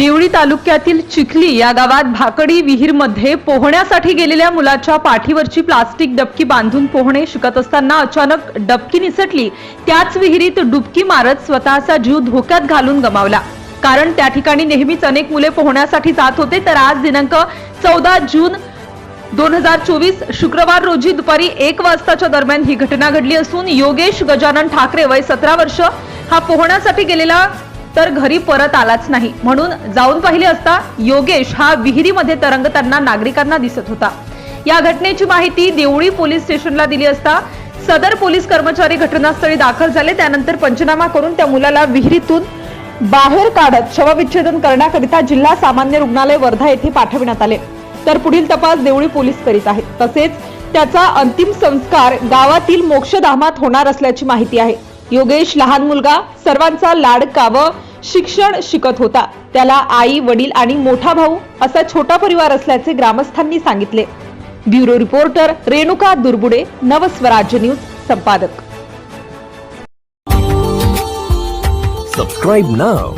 देवळी तालुक्यातील चिखली या गावात भाकडी विहीरमध्ये पोहण्यासाठी गेलेल्या मुलाच्या पाठीवरची प्लास्टिक डबकी बांधून पोहणे शिकत असताना अचानक डबकी निसटली. त्याच विहिरीत डुबकी मारत स्वतःचा जीव धोक्यात घालून गमावला. कारण त्या ठिकाणी नेहमीच अनेक मुले पोहण्यासाठी जात होते तर आज दिनांक चौदा जून दोन हजार चोवीस शुक्रवार रोजी दुपारी एक वाजताच्या दरम्यान ही घटना घडली असून योगेश गजानन ठाकरे वय सतरा वर्ष हा पोहण्यासाठी गेलेला तर घरी परत आलाच नाही. म्हणून जाऊन पाहिले असता योगेश हा विहिरीमध्ये तरंगताना नागरिकांना दिसत होता. या घटनेची माहिती देवळी पोलीस स्टेशनला दिली असता सदर पोलीस कर्मचारी घटनास्थळी दाखल झाले. त्यानंतर पंचनामा करून त्या मुलाला विहिरीतून बाहेर काढत शवविच्छेदन करण्याकरिता जिल्हा सामान्य रुग्णालय वर्धा येथे पाठविण्यात आले. तर पुढील तपास देवळी पोलीस करीत आहेत. तसेच त्याचा अंतिम संस्कार गावातील मोक्षधामात होणार असल्याची माहिती आहे. योगेश लहान मुलगा सर्वांचा लाडका व शिक्षण शिकत होता. त्याला आई वडील आणि मोठा भाऊ असा छोटा परिवार असल्याचे ग्रामस्थांनी सांगितले. Bureau reporter Renuka Durbude Navswarajya news संपादक. Subscribe now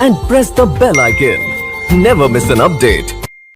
and press the bell icon never miss an update